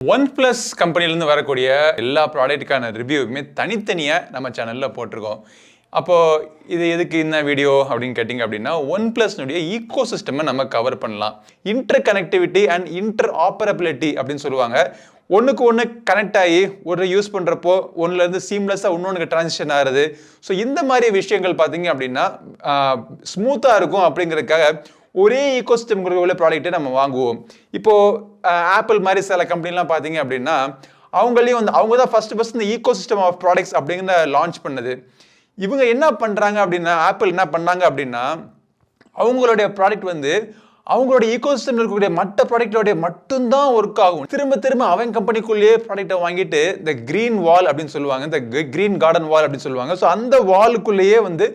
One plus கம்பெனிலேருந்து வரக்கூடிய எல்லா ப்ராடக்ட்டுக்கான ரிவ்யூவுமே தனித்தனியாக நம்ம சேனலில் போட்டிருக்கோம். அப்போது இது எதுக்கு இந்த வீடியோ அப்படின்னு கேட்டிங்க அப்படின்னா ஒன் ப்ளஸ்னுடைய ஈக்கோ சிஸ்டமை நம்ம கவர் பண்ணலாம். Interconnectivity and interoperability அப்படின்னு சொல்லுவாங்க. ஒன்றுக்கு ஒன்று கனெக்ட் ஆகி ஒரு யூஸ் பண்ணுறப்போ ஒன்றுலேருந்து சீம்லெஸ்ஸாக இன்னொன்றுக்கு ட்ரான்சிஷன் ஆகுது ஸோ இந்த மாதிரி விஷயங்கள் பார்த்தீங்க அப்படின்னா ஸ்மூத்தாக இருக்கும் அப்படிங்கிறதுக்காக ஒரே ஈகோ சிஸ்டம் உள்ள ப்ராடக்ட்டை நம்ம வாங்குவோம். இப்போது ஆப்பிள் மாதிரி சில கம்பெனிலாம் பார்த்தீங்க அப்படின்னா அவங்களையும் வந்து அவங்க தான் ஃபர்ஸ்ட் ஃபஸ்ட் இந்த ஈகோ சிஸ்டம் ஆஃப் ப்ராடக்ட்ஸ் அப்படிங்கிற லான்ச் பண்ணது. இவங்க என்ன பண்ணுறாங்க அப்படின்னா ஆப்பிள் என்ன பண்ணாங்க அப்படின்னா அவங்களுடைய ப்ராடக்ட் வந்து அவங்களோட ஈகோசிஸ்டம் இருக்கக்கூடிய மற்ற ப்ராடக்டோடைய மட்டும்தான் ஒர்க் ஆகும். திரும்ப திரும்ப அவன் கம்பெனிக்குள்ளேயே ப்ராடக்ட்டை வாங்கிட்டு இந்த க்ரீன் வால் அப்படின்னு சொல்லுவாங்க இந்த க்ரீன் கார்டன் வால் அப்படின்னு சொல்லுவாங்க. ஸோ அந்த வாலுக்குள்ளேயே வந்து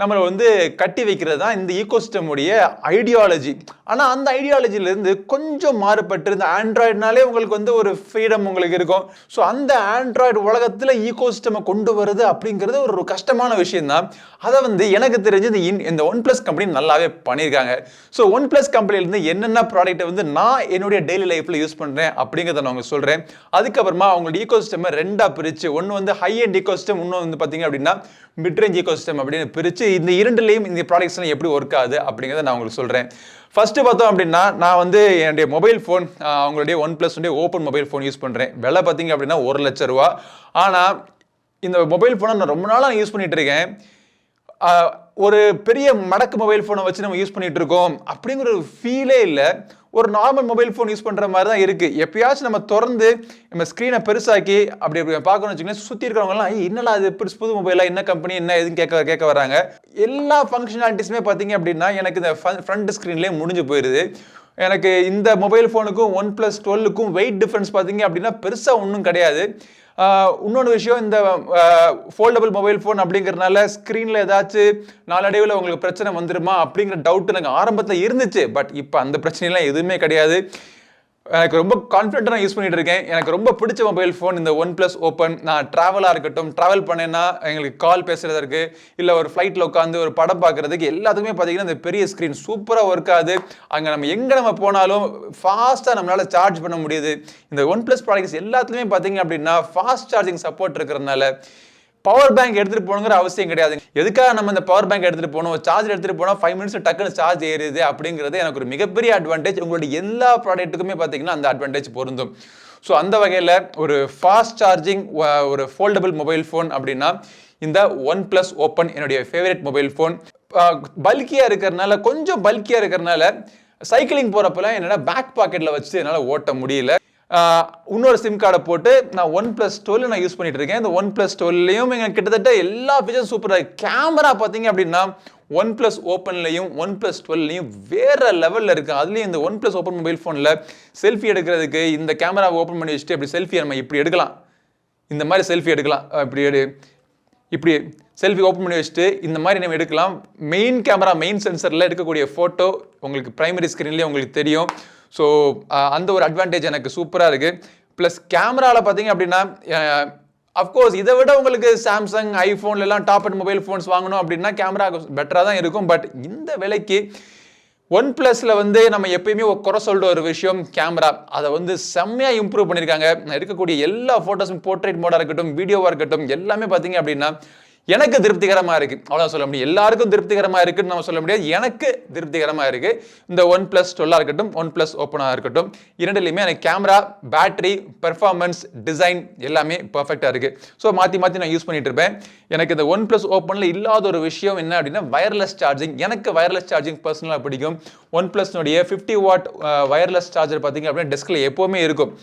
நம்மளை வந்து கட்டி வைக்கிறது தான் இந்த ஈகோசிஸ்டமுடைய ஐடியாலஜி ஆனால் அந்த ஐடியாலஜிலேருந்து கொஞ்சம் மாறுபட்டு இந்த ஆண்ட்ராய்டுனாலே உங்களுக்கு வந்து ஒரு ஃப்ரீடம் உங்களுக்கு இருக்கும். ஸோ அந்த ஆண்ட்ராய்டு உலகத்தில் ஈகோசிஸ்டமை கொண்டு வருது அப்படிங்கிறது ஒரு கஷ்டமான விஷயம்தான். அதை வந்து எனக்கு தெரிஞ்சு இந்த இன் இந்த ஒன் ப்ளஸ் கம்பெனி நல்லாவே பண்ணியிருக்காங்க. ஸோ ஒன் ப்ளஸ் கம்பெனிலேருந்து என்னென்ன ப்ராடக்ட்டை வந்து நான் என்னுடைய டெய்லி லைஃப்பில் யூஸ் பண்ணுறேன் அப்படிங்கிறத நான் உங்களுக்கு சொல்கிறேன் அதுக்கப்புறமா அவங்களோட ஈகோசிஸ்டமை ரெண்டாக பிரித்து ஒன்று வந்து ஹை அண்ட் ஈகோசிஸ்டம் இன்னும் வந்து பார்த்தீங்க அப்படின்னா மிட்ரேஞ்ச் ஈகோசிஸ்டம் அப்படின்னு பிரித்து இந்த இரண்டுலேயும் இந்த ப்ராடக்ட்ஸ்லாம் எப்படி ஒர்க் ஆகுது அப்படிங்கிறத நான் உங்களுக்கு சொல்கிறேன் ஃபஸ்ட்டு பார்த்தோம் அப்படின்னா நான் வந்து என்னுடைய மொபைல் ஃபோன் அவங்களுடைய OnePlus open mobile phone use பண்ணுறேன் விலை பார்த்தீங்க அப்படின்னா ஒரு லட்ச ரூபா. ஆனால் இந்த மொபைல் ஃபோனை நான் ரொம்ப நாளாக யூஸ் பண்ணிகிட்டு இருக்கேன். ஒரு பெரிய மடக்கு மொபைல் ஃபோனை வச்சு நம்ம யூஸ் பண்ணிகிட்டு இருக்கோம் அப்படிங்கிற ஒரு ஃபீலே இல்லை. ஒரு நார்மல் மொபைல் ஃபோன் யூஸ் பண்ணுற மாதிரி தான் இருக்குது எப்பயாச்சும் நம்ம திறந்து நம்ம ஸ்க்ரீனை பெருசாக்கி அப்படி அப்படி பார்க்கணும்னு வச்சுக்கோங்க சுற்றி இருக்கிறவங்கலாம் என்னடா அது பெருசு புது மொபைலாக என்ன கம்பெனி என்ன எதுன்னு கேட்க கேட்க வராங்க. எல்லா ஃபங்க்ஷனாலிட்டிஸுமே பார்த்தீங்க அப்படின்னா எனக்கு இந்த ஃப்ரண்ட் ஸ்க்ரீன்லேயே முடிஞ்சு போயிடுது எனக்கு இந்த மொபைல் ஃபோனுக்கும் ஒன் ப்ளஸ் டுவெல்லுக்கும் வெயிட் டிஃப்ரென்ஸ் பார்த்தீங்க அப்படின்னா பெருசாக ஒன்றும் கிடையாது. இன்னொன்று விஷயம் இந்த ஃபோல்டபுள் மொபைல் ஃபோன் அப்படிங்கிறனால ஸ்க்ரீனில் ஏதாச்சும் நாளடைவில் உங்களுக்கு பிரச்சனை வந்துருமா அப்படிங்கிற டவுட் எனக்கு ஆரம்பத்தில் இருந்துச்சு. பட் இப்போ அந்த பிரச்சனைலாம் எதுவுமே கிடையாது. எனக்கு ரொம்ப கான்ஃபிடென்ட்டாக நான் யூஸ் பண்ணிட்டு இருக்கேன். எனக்கு ரொம்ப பிடிச்ச மொபைல் ஃபோன் இந்த ஒன் ப்ளஸ் ஓப்பன் நான் ட்ராவலாக இருக்கட்டும் ட்ராவல் பண்ணேன்னா எங்களுக்கு கால் பேசுறதற்கு இல்லை ஒரு ஃப்ளைட்டில் உட்காந்து ஒரு படம் பார்க்குறதுக்கு எல்லாத்துக்குமே பார்த்தீங்கன்னா இந்த பெரிய ஸ்க்ரீன் சூப்பராக ஒர்க் ஆகுது. அங்கே நம்ம எங்கே நம்ம போனாலும் ஃபாஸ்ட்டாக நம்மளால் சார்ஜ் பண்ண முடியுது. இந்த ஒன் ப்ளஸ் ப்ராடக்ட்ஸ் எல்லாத்துலேயுமே பார்த்தீங்க அப்படின்னா ஃபாஸ்ட் சார்ஜிங் சப்போர்ட் இருக்கிறதுனால பவர் பேங்க் எடுத்துகிட்டு போகணுங்கிற அவசியம் கிடையாது. எதுக்காக நம்ம இந்த பவர் பேங்க் எடுத்துகிட்டு போகணும்? சார்ஜர் எடுத்துகிட்டு போனால் ஃபைவ் மினிட்ஸ் டக்குன்னு சார்ஜ் ஏறுது அப்படிங்கிறது எனக்கு ஒரு மிகப்பெரிய அட்வான்டேஜ் உங்களுடைய எல்லா ப்ராடக்ட்டுக்குமே பார்த்தீங்கன்னா அந்த அட்வான்டேஜ் பொருந்தும். ஸோ அந்த வகையில் ஒரு ஃபாஸ்ட் சார்ஜிங் ஒரு ஃபோல்டபுள் மொபைல் ஃபோன் அப்படின்னா இந்த ஒன் ப்ளஸ் ஓப்பன் என்னுடைய ஃபேவரட் மொபைல் ஃபோன் பல்கியாக இருக்கிறனால கொஞ்சம் பல்கியாக இருக்கிறனால சைக்கிளிங் போகிறப்பெல்லாம் என்னோட பேக் பாக்கெட்டில் வச்சு என்னால் ஓட்ட முடியல. இன்னொரு சிம் கார்டை போட்டு நான் ஒன் ப்ளஸ் டுவெல் நான் யூஸ் பண்ணிட்டு இருக்கேன். இந்த ஒன் ப்ளஸ் டுவெல்லையும் எங்கள் கிட்டத்தட்ட எல்லா ஃபீச்சர்ஸ் சூப்பராக கேமரா பார்த்தீங்க அப்படின்னா ஒன் ப்ளஸ் ஓப்பன்லையும் ஒன் ப்ளஸ் டுவெல்லையும் வேறு லெவலில் இருக்குது அதுலேயும் இந்த ஒன் ப்ளஸ் ஓப்பன் மொபைல் ஃபோனில் செல்ஃபி எடுக்கிறதுக்கு இந்த கேமரா ஓப்பன் பண்ணி வச்சுட்டு அப்படி செல்ஃபி நம்ம இப்படி எடுக்கலாம். இந்த மாதிரி செல்ஃபி எடுக்கலாம். இப்படி எடு. இப்படி செல்ஃபி ஓப்பன் பண்ணி வச்சுட்டு இந்த மாதிரி நம்ம எடுக்கலாம். மெயின் கேமரா மெயின் சென்சரில் எடுக்கக்கூடிய ஃபோட்டோ உங்களுக்கு ப்ரைமரி ஸ்க்ரீன்லேயே உங்களுக்கு தெரியும். ஸோ அந்த ஒரு அட்வான்டேஜ் எனக்கு சூப்பராக இருக்குது ப்ளஸ் கேமராவில் பார்த்தீங்க அப்படின்னா அஃப்கோர்ஸ் இதை விட உங்களுக்கு சாம்சங் ஐஃபோன்லாம் டாப் அண்ட் மொபைல் ஃபோன்ஸ் வாங்கணும் அப்படின்னா கேமரா பெட்டராக தான் இருக்கும். பட் இந்த விலைக்கு ஒன் ப்ளஸில் வந்து நம்ம எப்பயுமே ஒரு குறை சொல்கிற ஒரு விஷயம் கேமரா அதை வந்து செம்மையாக இம்ப்ரூவ் பண்ணியிருக்காங்க. இருக்கக்கூடிய எல்லா ஃபோட்டோஸும் போர்ட்ரேட் மோடாக இருக்கட்டும் வீடியோவாக இருக்கட்டும் எல்லாமே பார்த்தீங்க அப்படின்னா எனக்கு திருப்திகரமாக இருக்குது அவ்வளோ சொல்ல முடியும். எல்லாருக்கும் திருப்திகரமாக இருக்குன்னு நம்ம சொல்ல முடியாது. எனக்கு திருப்திகரமாக இருக்குது இந்த ஒன் ப்ளஸ் டுவெல்லாக இருக்கட்டும் ஒன் ப்ளஸ் ஓப்பனாக இருக்கட்டும் இரண்டுலையுமே எனக்கு கேமரா பேட்டரி பெர்ஃபார்மன்ஸ் டிசைன் எல்லாமே பர்ஃபெக்டாக இருக்குது ஸோ மாற்றி மாற்றி நான் யூஸ் பண்ணிட்டு இருப்பேன். எனக்கு இந்த ஒன் ப்ளஸ் ஓப்பனில் இல்லாத ஒரு விஷயம் என்ன அப்படின்னா வயர்லெஸ் சார்ஜிங் எனக்கு வயர்லெஸ் சார்ஜிங் பர்சனலாக பிடிக்கும். ஒன் ப்ளஸ்னுடைய ஃபிஃப்டி வாட் வயர்லெஸ் சார்ஜர் பார்த்தீங்க அப்படின்னா டெஸ்கில் எப்போவுமே இருக்கும்.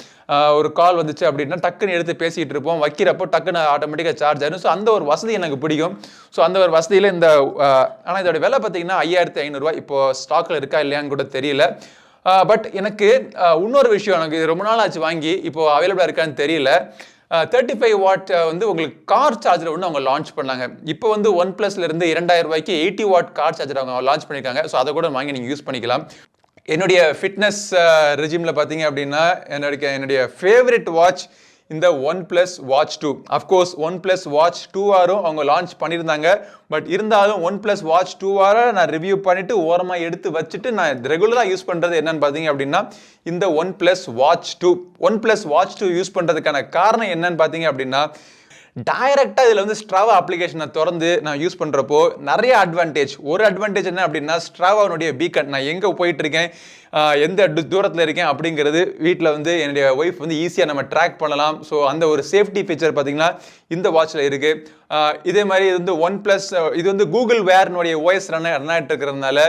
ஒரு கால் வந்துச்சு அப்படின்னா டக்குன்னு எடுத்து பேசிகிட்டு இருப்போம். வைக்கிறப்போ டக்குன்னு ஆட்டோமேட்டிக்காக சார்ஜ் ஆயிடும். ஸோ அந்த ஒரு வசதி எனக்கு பிடிக்கும். ஸோ அந்த ஒரு வசதியில் இந்த ஆனால் இதோட விலை பார்த்தீங்கன்னா ஐயாயிரத்தி ஐநூறுரூவா இப்போ ஸ்டாக்கில் இருக்கா இல்லையான்னு கூட தெரியல. பட் எனக்கு இன்னொரு விஷயம் எனக்கு இது ரொம்ப நாள் ஆச்சு வாங்கி இப்போ அவைலபிளாக இருக்கான்னு தெரியல. தேர்ட்டி ஃபைவ் வாட் வந்து உங்களுக்கு கார் சார்ஜர் ஒன்று அவங்க லான்ச் பண்ணாங்க. இப்போ வந்து ஒன் ப்ளஸ்லேருந்து இரண்டாயிரம் ரூபாய்க்கு எயிட்டி வாட் கார் சார்ஜர் அவங்க லான்ச் பண்ணியிருக்காங்க. ஸோ அதை கூட வாங்கி நீங்கள் யூஸ் பண்ணிக்கலாம். என்னுடைய ஃபிட்னஸ் ரெஜிமில் பார்த்தீங்க அப்படின்னா என்னுடைய என்னுடைய ஃபேவரட் வாட்ச் இந்த one plus watch two of course one plus watch two ஆரும் அவங்க லான்ச் பண்ணியிருந்தாங்க. பட் இருந்தாலும் ஒன் பிளஸ் வாட்ச் டூ ஆர நான் ரிவ்யூ பண்ணிட்டு ஓரமாக எடுத்து வச்சுட்டு நான் ரெகுலராக யூஸ் பண்ணுறது என்னன்னு பார்த்தீங்க அப்படின்னா இந்த one plus watch two one plus watch two use பண்ணுறதுக்கான காரணம் என்னன்னு பார்த்தீங்க அப்படின்னா டைரெக்டாக இதில் வந்து ஸ்ட்ராவா அப்ளிகேஷனை திறந்து நான் யூஸ் பண்ணுறப்போ நிறைய அட்வான்டேஜ் ஒரு அட்வான்டேஜ் என்ன அப்படின்னா ஸ்ட்ராவானுடைய பீக்கன் நான் எங்கே போயிட்டுருக்கேன்? எந்த தூரத்தில் இருக்கேன் அப்படிங்கிறது வீட்டில் வந்து என்னுடைய ஒய்ஃப் வந்து ஈஸியாக நம்ம ட்ராக் பண்ணலாம். ஸோ அந்த ஒரு சேஃப்டி ஃபீச்சர் பார்த்தீங்கன்னா இந்த வாட்சில் இருக்குது இதே மாதிரி இது வந்து ஒன் ப்ளஸ் இது வந்து கூகுள் வேர்னுடைய ஓஎஸ் ரன் ரன் ஆகிட்டு இருக்கிறதுனால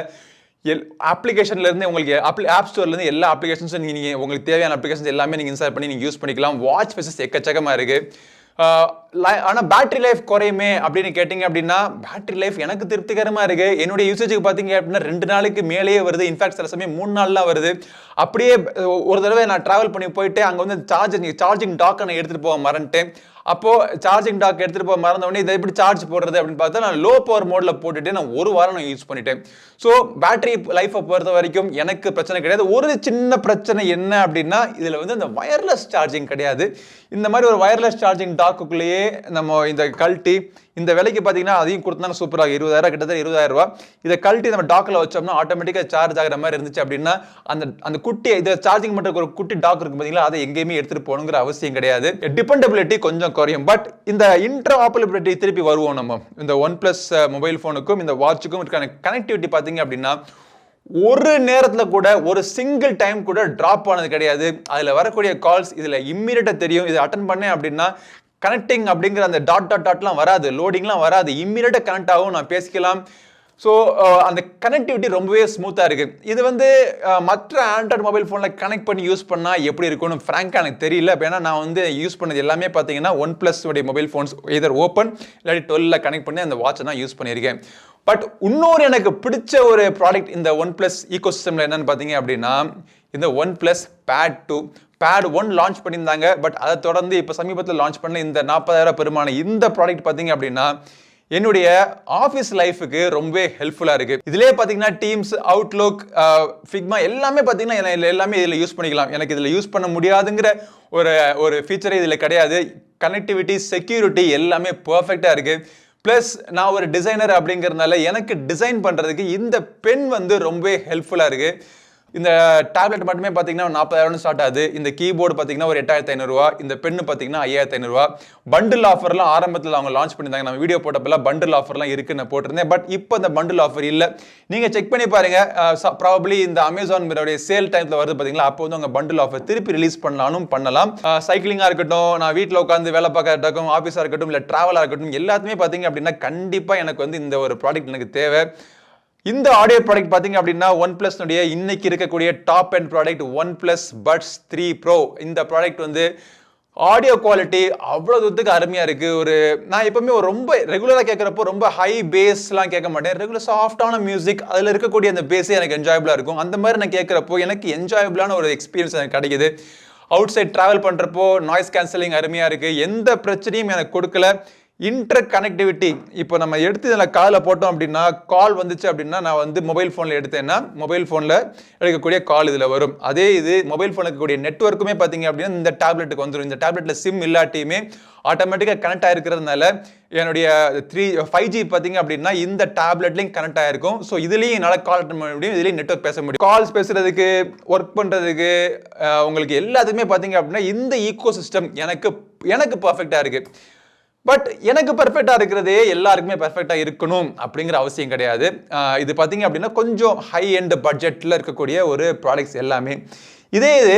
எல் அப்ளிகேஷன்லேருந்து உங்களுக்கு ஆப் ஆப் ஸ்டோர்லேருந்து எல்லா அப்ளிகேஷன்ஸும் நீங்கள் உங்களுக்கு தேவையான அப்ளிகேஷன்ஸ் எல்லாமே நீங்கள் இன்ஸ்டால் பண்ணி நீங்கள் யூஸ் பண்ணிக்கலாம். வாட்ச் ஃபேஸஸ் எக்கச்சக்கமாக இருக்குது ஆனால் பேட்டரி லைஃப் குறையுமே அப்படின்னு கேட்டிங்க அப்படின்னா பேட்டரி லைஃப் எனக்கு திருப்திகரமாக இருக்குது என்னுடைய யூசேஜுக்கு பார்த்தீங்க அப்படின்னா ரெண்டு நாளைக்கு மேலேயே வருது. இன்ஃபேக்ட் சில சமயம் மூணு நாள்லாம் வருது. அப்படியே ஒரு தடவை நான் ட்ராவல் பண்ணி போயிட்டு அங்கே வந்து சார்ஜிங் சார்ஜிங் டாக்கை நான் எடுத்துகிட்டு போக மறந்துட்டேன். அப்போது சார்ஜிங் டாக் எடுத்துகிட்டு போக மறந்தவொடனே இதை எப்படி சார்ஜ் போடுறது அப்படின்னு பார்த்தா நான் லோ பவர் மோடில் போட்டுட்டு நான் ஒரு வாரம் நான் யூஸ் பண்ணிட்டேன். ஸோ பேட்டரி லைஃப்பை பொறுத்த வரைக்கும் எனக்கு பிரச்சனை கிடையாது. ஒரு சின்ன பிரச்சனை என்ன அப்படின்னா இதில் வந்து அந்த வயர்லெஸ் சார்ஜிங் கிடையாது. இந்த மாதிரி ஒரு வயர்லெஸ் சார்ஜிங் டாக்குக்குள்ளேயே நம்ம இந்த கழட்டி இந்த விலைக்கு பார்த்தீங்கன்னா அதையும் கொடுத்தா சூப்பராக இருபதாயிரம் கிட்டத்தட்ட இருபதாயிரம் ரூபா இதை கழட்டி நம்ம டாக்கில் வச்சோம்னா ஆட்டோமேட்டிக்காக சார்ஜ் ஆகிற மாதிரி இருந்துச்சு அப்படின்னா அந்த அந்த குட்டி இதை சார்ஜிங் பண்ணுற ஒரு குட்டி டாக் இருக்கும் பார்த்தீங்களா அதை எங்கேயுமே எடுத்துகிட்டு போகணுங்கிற அவசியம் கிடையாது. டிபெண்டபிலிட்டி கொஞ்சம் குறையும். பட் இந்த இன்டர் ஆப்பரபிலிட்டி திருப்பி வருவோம் நம்ம. இந்த ஒன் ப்ளஸ் மொபைல் ஃபோனுக்கும் இந்த வாட்சுக்கும் இருக்கான கனெக்டிவிட்டி பார்த்தீங்க அப்படின்னா ஒரு நேரத்தில் கூட ஒரு சிங்கிள் டைம் கூட ட்ராப் ஆனது கிடையாது. அதில் வரக்கூடிய கால்ஸ் இதில் இம்மீடியட்டாக தெரியும். இதை அட்டன் பண்ணேன் அப்படின்னா கனெக்டிங் அப்படிங்கிற அந்த டாட் டாட் டாட்லாம் வராது. லோடிங்லாம் வராது. இம்மீடியட்டாக கனெக்ட் ஆகும். நான் பேசிக்கலாம். ஸோ uh, அந்த கனெக்டிவிட்டி ரொம்பவே ஸ்மூத்தாக இருக்குது இது வந்து uh, மற்ற ஆண்ட்ராய்டு மொபைல் ஃபோனில் கனெக்ட் பண்ணி யூஸ் பண்ணால் எப்படி இருக்கும்னு ஃப்ராங்காக எனக்கு தெரியல. ஏன்னா நான் வந்து யூஸ் பண்ணது எல்லாமே பார்த்தீங்கன்னா ஒன் ப்ளஸ் உடைய மொபைல் ஃபோன்ஸ் இதர் ஓப்பன் இல்லாட்டி டுவெல்ல கனெக்ட் பண்ணி அந்த வாட்சை தான் யூஸ் பண்ணியிருக்கேன். பட் இன்னொரு எனக்கு பிடிச்ச ஒரு ப்ராடக்ட் இந்த ஒன் ப்ளஸ் ஈகோ சிஸ்டமில் என்னென்னு பார்த்தீங்க அப்படின்னா இந்த one plus pad two pad one launch பண்ணியிருந்தாங்க பட் அதை தொடர்ந்து இப்போ சமீபத்தில் லான்ச் பண்ண இந்த நாற்பதாயிரம் பெருமான இந்த ப்ராடக்ட் பார்த்தீங்க அப்படின்னா என்னுடைய ஆஃபீஸ் லைஃபுக்கு ரொம்பவே ஹெல்ப்ஃபுல்லாக இருக்குது இதுலேயே பார்த்தீங்கன்னா டீம்ஸ் அவுட்லுக் ஃபிக்மா எல்லாமே பார்த்தீங்கன்னா எல்லாமே இதில் யூஸ் பண்ணிக்கலாம். எனக்கு இதில் யூஸ் பண்ண முடியாதுங்கிற ஒரு ஒரு ஃபீச்சரே இதில் கிடையாது. கனெக்டிவிட்டி செக்யூரிட்டி எல்லாமே பர்ஃபெக்டாக இருக்குது ப்ளஸ் நான் ஒரு டிசைனர் அப்படிங்கிறதுனால எனக்கு டிசைன் பண்ணுறதுக்கு இந்த பென் வந்து ரொம்பவே ஹெல்ப்ஃபுல்லாக இருக்குது இந்த டேப்லெட் மட்டுமே பார்த்தீங்கன்னா நாற்பதாயிரம் ஸ்டார்ட் ஆகுது. இந்த கீபோர்டு பார்த்தீங்கன்னா ஒரு எட்டாயிரத்தி ஐநூறுரூவா இந்த பெண்ணு பார்த்தீங்கன்னா ஐயாயிரத்தி ஐநூறுரூவா பண்டில் ஆஃபர்லாம் ஆரம்பத்தில் அவங்க லான்ச் பண்ணியிருந்தாங்க. நம்ம வீடியோ போட்டப்பெல்லாம் பண்டில் ஆஃபர்லாம் இருக்குன்னு போட்டிருந்தேன். பட் இப்போ இந்த பண்டில் ஆஃபர் இல்லை. நீங்கள் செக் பண்ணி பாருங்கள் ப்ராபப்ளி இந்த அமேசான் சேல் டைமில் வருது பார்த்தீங்களா அப்போ வந்து அவங்க பண்டில் ஆஃபர் திருப்பி ரிலீஸ் பண்ணலாம்னு பண்ணலாம். சைக்கிளிங்காக இருக்கட்டும் நான் வீட்டில் உட்காந்து வேலை பார்க்க இருக்கட்டும் ஆஃபீஸாக இருக்கட்டும் இல்லை ட்ராவலாக இருக்கட்டும் எல்லாத்துமே பார்த்தீங்க அப்படின்னா கண்டிப்பாக எனக்கு வந்து இந்த ஒரு ப்ராடக்ட் எனக்கு தேவை. இந்த ஆடியோ ப்ராடக்ட் பார்த்தீங்க அப்படின்னா ஒன் ப்ளஸ்னுடைய இன்னைக்கு இருக்கக்கூடிய top end product one plus buds three pro இந்த ப்ராடக்ட் வந்து ஆடியோ குவாலிட்டி அவ்வளோ தூரத்துக்கு அருமையாக இருக்குது ஒரு நான் எப்போவுமே ஒரு ரொம்ப ரெகுலராக கேட்குறப்போ ரொம்ப ஹை பேஸ்லாம் கேட்க மாட்டேன். ரெகுலர் சாஃப்டான மியூசிக் அதில் இருக்கக்கூடிய அந்த பேஸே எனக்கு என்ஜாயபிளாக இருக்கும். அந்த மாதிரி நான் கேட்குறப்போ எனக்கு என்ஜாயபிளான ஒரு எக்ஸ்பீரியன்ஸ் எனக்கு கிடைக்குது. அவுட் சைட் ட்ராவல் பண்ணுறப்போ நாய்ஸ் கேன்சலிங் அருமையாக இருக்குது எந்த பிரச்சனையும் எனக்கு கொடுக்கல. இன்டர் கனெக்டிவிட்டி இப்போ நம்ம எடுத்து இதில் காலில் போட்டோம் அப்படின்னா கால் வந்துச்சு அப்படின்னா நான் வந்து மொபைல் ஃபோனில் எடுத்தேன்னா மொபைல் ஃபோனில் எடுக்கக்கூடிய கால் இதில் வரும். அதே இது மொபைல் ஃபோனில் இருக்கக்கூடிய நெட்ஒர்க்குமே பார்த்தீங்க அப்படின்னா இந்த டேப்லெட்டுக்கு வந்துடும் இந்த டேப்லெட்டில் சிம் இல்லாட்டியுமே ஆட்டோமேட்டிக்காக கனெக்ட் ஆகிருக்கிறதுனால என்னுடைய த்ரீ ஃபைவ் ஜி பார்த்தீங்க அப்படின்னா இந்த டேப்லெட்லையும் கனெக்ட் ஆகிருக்கும் ஸோ இதுலேயும் என்னால் கால் அட்டன் பண்ண முடியும் இதுலேயும் நெட்ஒர்க் பேச முடியும். கால்ஸ் பேசுகிறதுக்கு ஒர்க் பண்ணுறதுக்கு உங்களுக்கு எல்லாத்துக்குமே பார்த்தீங்க அப்படின்னா இந்த ஈகோ சிஸ்டம் எனக்கு எனக்கு பர்ஃபெக்டாக இருக்குது பட் எனக்கு பர்ஃபெக்டாக இருக்கிறதே எல்லாருக்குமே பர்ஃபெக்டாக இருக்கணும் அப்படிங்கிற அவசியம் கிடையாது. இது பார்த்தீங்க அப்படின்னா கொஞ்சம் ஹை எண்ட் பட்ஜெட்டில் இருக்கக்கூடிய ஒரு ப்ராடக்ட்ஸ் எல்லாமே. இதே இது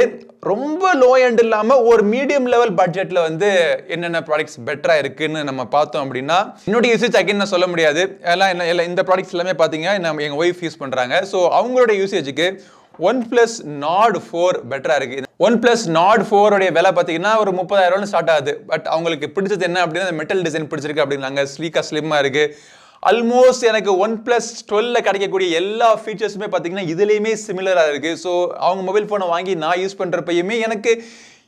ரொம்ப லோ எண்ட் இல்லாமல் ஒரு மீடியம் லெவல் பட்ஜெட்டில் வந்து என்னென்ன ப்ராடக்ட்ஸ் பெட்டராக இருக்குன்னு நம்ம பார்த்தோம் அப்படின்னா என்னுடைய யூசேஜ் அகைன் நான் சொல்ல முடியாது. எல்லாம் என்ன எல்லாம் இந்த ப்ராடக்ட்ஸ் எல்லாமே பார்த்தீங்கன்னா நம்ம எங்கள் ஒய்ஃப் யூஸ் பண்ணுறாங்க ஸோ அவங்களோட யூசேஜுக்கு ஒன் பிளஸ் நாட் ஃபோர் பெட்டராக இருக்குது ஒன் பிளஸ் நாட் ஃபோருடைய விலை பார்த்தீங்கன்னா ஒரு முப்பதாயிரம்னு ஸ்டார்ட் ஆகுது. பட் அவங்களுக்கு பிடிச்சது என்ன அப்படின்னா அந்த மெட்டல் டிசைன் பிடிச்சிருக்கு அப்படின்னாங்க. ஸ்லீக்காக ஸ்லிம்மாக இருக்குது ஆல்மோஸ்ட் எனக்கு ஒன் பிளஸ் டுவெல்ல கிடைக்கக்கூடிய எல்லா ஃபீச்சர்ஸுமே பார்த்தீங்கன்னா இதுலேயுமே சிமிலராக இருக்குது ஸோ அவங்க மொபைல் ஃபோனை வாங்கி நான் யூஸ் பண்ணுறப்பயுமே எனக்கு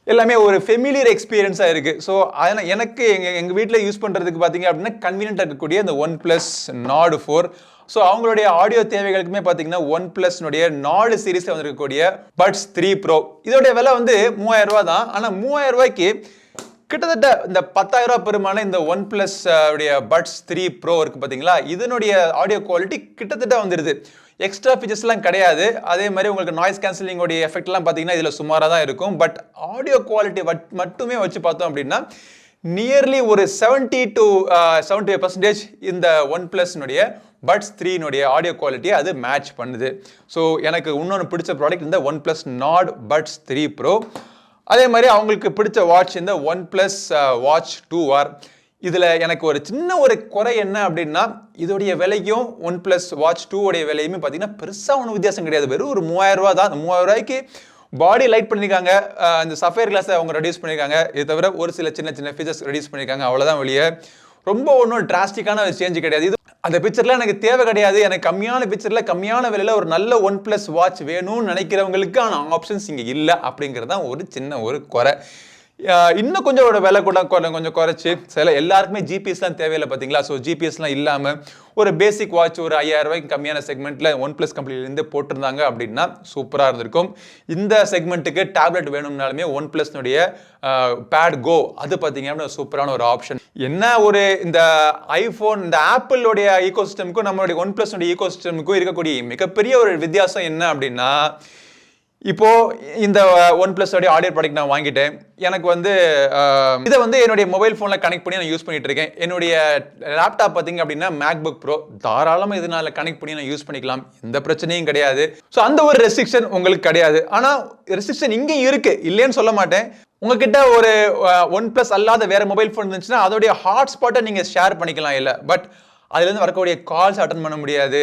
எல்லாமே ஒரு ஃபெமிலியர் எக்ஸ்பீரியன்ஸாக இருக்குது ஸோ அதனால் எனக்கு எங்கள் எங்கள் வீட்டில் யூஸ் பண்ணுறதுக்கு பார்த்தீங்க அப்படின்னா கன்வீனியன்ட்டாக இருக்கக்கூடிய இந்த one plus Nord four so அவங்களுடைய ஆடியோ தேவைகளுக்குமே பார்த்தீங்கன்னா ஒன் ப்ளஸ்னுடைய நாலு சீரீஸில் வந்திருக்கக்கூடிய பட்ஸ் த்ரீ ப்ரோ இதோடைய விலை வந்து மூவாயிரம் ரூபா தான். ஆனால் மூவாயிரம் ரூபாய்க்கு கிட்டத்தட்ட இந்த பத்தாயிரம் ரூபா பெருமான இந்த ஒன் பிளஸ் உடைய பட்ஸ் த்ரீ ப்ரோ இருக்கு பார்த்தீங்களா? இதனுடைய ஆடியோ குவாலிட்டி கிட்டத்தட்ட வந்துடுது எக்ஸ்ட்ரா ஃபீச்சர்ஸ்லாம் கிடையாது. அதே மாதிரி உங்களுக்கு நாய்ஸ் கேன்சலிங்கோடைய எஃபெக்ட்லாம் பார்த்தீங்கன்னா இதில் சுமாராக தான் இருக்கும். பட் ஆடியோ குவாலிட்டி மட்டுமே வச்சு பார்த்தோம் அப்படின்னா நியர்லி ஒரு செவன்ட்டி டு செவன்ட்டி பர்சன்டேஜ் இந்த ஒன் ப்ளஸ்னுடைய பட்ஸ் த்ரீனுடைய ஆடியோ குவாலிட்டியை அது மேட்ச் பண்ணுது. ஸோ எனக்கு இன்னொன்று பிடிச்ச ப்ராடக்ட் இந்த one plus Nord buds three pro அதே மாதிரி அவங்களுக்கு பிடிச்ச வாட்ச் இந்த one plus watch two R இதில் எனக்கு ஒரு சின்ன ஒரு குறை என்ன அப்படின்னா இதோடைய விலையும் ஒன் ப்ளஸ் வாட்ச் டூவோடைய விலையுமே பார்த்தீங்கன்னா பெருசாக ஒன்றும் வித்தியாசம் கிடையாது. வெறும் ஒரு மூவாயிரம் ரூபா தான். அந்த மூவாயிரம் ரூபாய்க்கு பாடி லைட் பண்ணியிருக்காங்க அந்த சஃபேர் கிளாஸை அவங்க ரெடியூஸ் பண்ணியிருக்காங்க இது தவிர ஒரு சில சின்ன சின்ன ஃபீச்சர்ஸ் ரெடியூஸ் பண்ணியிருக்காங்க அவ்வளோதான் வெளியே. ரொம்ப ஒன்றும் டிராஸ்டிக்கான சேஞ்ச் கிடையாது. இது அந்த பிக்சரில் எனக்கு தேவை கிடையாது. எனக்கு கம்மியான பிக்சரில் கம்மியான விலையில் ஒரு நல்ல ஒன் ப்ளஸ் வாட்ச் வேணும்னு நினைக்கிறவங்களுக்கான ஆப்ஷன்ஸ் இங்கே இல்லை அப்படிங்கிறது தான் ஒரு சின்ன ஒரு குறை. இன்னும் கொஞ்சம் ஒரு விலை கூட கொஞ்சம் குறைச்சி சில எல்லாருக்குமே ஜிபிஎஸ்லாம் தேவையில்லை பார்த்தீங்களா ஸோ ஜிபிஎஸ்லாம் இல்லாமல் ஒரு பேசிக் வாட்ச் ஒரு ஐயாயிரம் ரூபாய்க்கு கம்மியான செக்மெண்ட்டில் ஒன் ப்ளஸ் கம்பெனிலேருந்து போட்டிருந்தாங்க அப்படின்னா சூப்பராக இருந்திருக்கும். இந்த செக்மெண்ட்டுக்கு டேப்லெட் வேணும்னாலுமே ஒன் ப்ளஸ்னுடைய பேட் கோ அது பார்த்தீங்க அப்படின்னா சூப்பரான ஒரு ஆப்ஷன் என்ன ஒரு இந்த ஐஃபோன் இந்த ஆப்பிளோடைய ஈகோ சிஸ்டமுக்கும் நம்மளுடைய ஒன் ப்ளஸ்னுடைய ஈகோ சிஸ்டமுக்கும் இருக்கக்கூடிய மிகப்பெரிய ஒரு வித்தியாசம் என்ன அப்படின்னா இப்போது இந்த ஒன் ப்ளஸோடைய உடைய ஆடியோ ப்ராடக்ட் நான் வாங்கிட்டேன். எனக்கு வந்து இதை வந்து என்னுடைய மொபைல் ஃபோனில் கனெக்ட் பண்ணி நான் யூஸ் பண்ணிகிட்டு இருக்கேன். என்னுடைய லேப்டாப் பார்த்தீங்க அப்படின்னா மேக்புக் ப்ரோ தாராளமாக இதனால் கனெக்ட் பண்ணி நான் யூஸ் பண்ணிக்கலாம். எந்த பிரச்சனையும் கிடையாது. ஸோ அந்த ஒரு ரெஸ்ட்ரிக்ஷன் உங்களுக்கு கிடையாது. ஆனால் ரெஸ்ட்ரிக்ஷன் இங்கேயும் இருக்குது இல்லைன்னு சொல்ல மாட்டேன். உங்ககிட்ட ஒரு ஒன் ப்ளஸ் அல்லாத வேறு மொபைல் ஃபோன் இருந்துச்சுன்னா அதோடைய ஹாட்ஸ்பாட்டை நீங்கள் ஷேர் பண்ணிக்கலாம் இல்லை. பட் அதுலேருந்து வரக்கூடிய கால்ஸ் அட்டன் பண்ண முடியாது.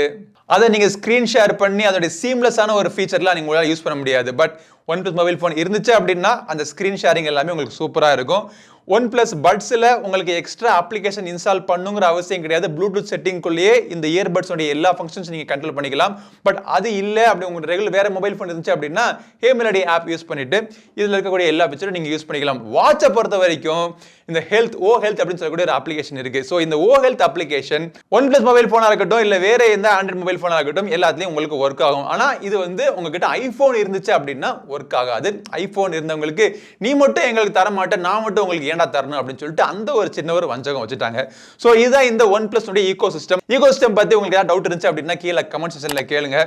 அதை நீங்கள் ஸ்க்ரீன் ஷேர் பண்ணி அதோடைய சீம்லெஸ்ஸான ஒரு ஃபீச்சர்லாம் நீங்கள் உங்களால் யூஸ் பண்ண முடியாது. But one plus mobile phone இருந்துச்சு அப்படின்னா அந்த ஸ்க்ரீன் ஷேரிங் எல்லாமே உங்களுக்கு சூப்பராக இருக்கும். ஒன் ப்ளஸ் பட்ஸில் உங்களுக்கு எக்ஸ்ட்ரா அப்ளிகேஷன் இன்ஸ்டால் பண்ணுங்கிற அவசியம் கிடையாது. ப்ளூடூத் செட்டிங்குள்ளேயே இந்த இயர்பட்ஸோடைய எல்லா ஃபங்க்ஷன்ஸ் நீங்கள் கண்ட்ரோல் பண்ணிக்கலாம். பட் அது இல்லை அப்படி உங்களுக்கு ரெகுலர் வேறு மொபைல் ஃபோன் இருந்துச்சு அப்படின்னா ஹேமலடி ஆப் யூஸ் பண்ணிவிட்டு இதில் இருக்கக்கூடிய எல்லா ஃபீச்சரும் நீங்கள் யூஸ் பண்ணிக்கலாம். வாட்சை பொறுத்த வரைக்கும் இந்த ஹெல்த் ஓ ஹெல்த் அப்படின்னு சொல்லக்கூடிய ஒரு அப்ளிகேஷன் இருக்குது ஸோ இந்த O health application one plus mobile ஃபோனாக இருக்கட்டும் இல்லை வேறு எந்த ஆண்ட்ராய்ட் மொபைல் ஃபோனாக இருக்கட்டும் எல்லாத்துலேயும் உங்களுக்கு ஒர்க் ஆகும். ஆனால் இது வந்து உங்ககிட்ட ஐஃபோன் இருந்துச்சு அப்படின்னா ஒர்க் ஆகாது. ஐஃபோன் இருந்தவங்களுக்கு நீ மட்டும் எங்களுக்கு தர மாட்டேன் நான் மட்டும் உங்களுக்கு ஏன்டா தரணும் அப்படின்னு சொல்லிட்டு அந்த ஒரு சின்ன ஒரு வஞ்சகம் வச்சுட்டாங்க. ஸோ இதுதான் இந்த one plus ecosystem ecosystem பற்றி உங்களுக்கு ஏதாவது டவுட் இருந்துச்சு அப்படின்னா கீழே கமெண்ட் செக்ஷனில் கேளுங்க.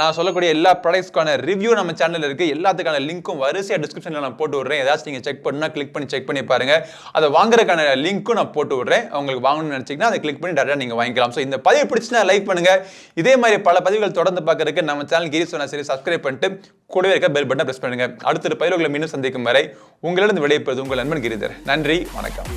நான் சொல்லக்கூடிய எல்லா ப்ராடக்ட்ஸ்க்கான ரிவ்யூ நம்ம சேனலில் இருக்கு. எல்லாத்துக்கான லிங்க்கும் வரிசையாக டிஸ்கிரிப்ஷனில் நான் போட்டு விடுறேன். ஏதாச்சும் நீங்கள் செக் பண்ணால் கிளிக் பண்ணி செக் பண்ணி பாருங்க. அதை வாங்குறதுக்கான லிங்க்கும் நான் போட்டு விடுறேன். உங்களுக்கு வாங்கணும்னு நினச்சிங்கன்னா அதை கிளிக் பண்ணி டேரெக்டாக நீங்கள் வாங்கிக்கலாம். ஸோ இந்த பதிவு பிடிச்சினா லைக் பண்ணுங்க. இதே மாதிரி பல பதிவுகள் தொடர்ந்து பார்க்குறதுக்கு நம்ம சேனல் கிரி சொன்ன சரி சப்ஸ்கிரைப் பண்ணிட்டு கூடவே இருக்க பெல் பட்டனை ப்ரெஸ் பண்ணுங்க. அடுத்த பயிர்களை மீண்டும் சந்திக்கும் வரை உங்களிடம் விடைபெறுவது உங்கள் நண்பன் கிரிதர். நன்றி வணக்கம்.